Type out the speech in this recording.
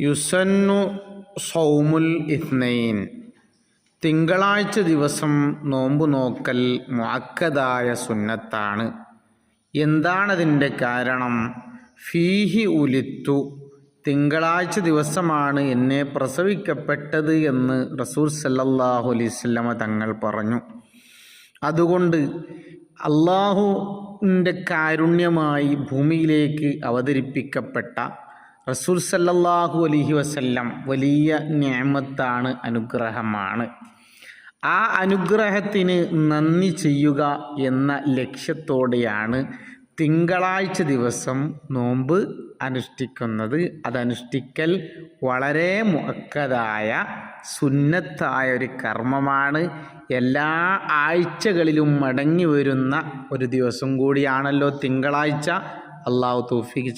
യുസന്നു സൗമുൽ ഇഫ്നൈൻ തിങ്കളാഴ്ച ദിവസം നോമ്പ് നോക്കൽ മുഅക്കദായ സുന്നത്താണ്. എന്താണതിന്റെ കാരണം? ഫീഹി ഉലിത്തു. തിങ്കളാഴ്ച ദിവസമാണ് എന്നെ പ്രസവിക്കപ്പെട്ടത് എന്ന് റസൂൽ സല്ലല്ലാഹു അലൈഹി വസല്ലമ തങ്ങൾ പറഞ്ഞു. അതുകൊണ്ട് അള്ളാഹുവിന്റെ കാരുണ്യമായി ഭൂമിയിലേക്ക് അവതരിപ്പിക്കപ്പെട്ട റസൂൽ സല്ലല്ലാഹു അലഹി വസല്ലം വലിയ ഞാമത്താണ് അനുഗ്രഹമാണ്. ആ അനുഗ്രഹത്തിന് നന്ദി ചെയ്യുക എന്ന ലക്ഷ്യത്തോടെയാണ് തിങ്കളാഴ്ച ദിവസം നോമ്പ് അനുഷ്ഠിക്കുന്നത്. അതനുഷ്ഠിക്കൽ വളരെ മുഅക്കതായ സുന്നത്തായ ഒരു കർമ്മമാണ്. എല്ലാ ആഴ്ചകളിലും മടങ്ങി വരുന്ന ഒരു ദിവസം കൂടിയാണല്ലോ തിങ്കളാഴ്ച. അള്ളാഹു തൗഫീഖ്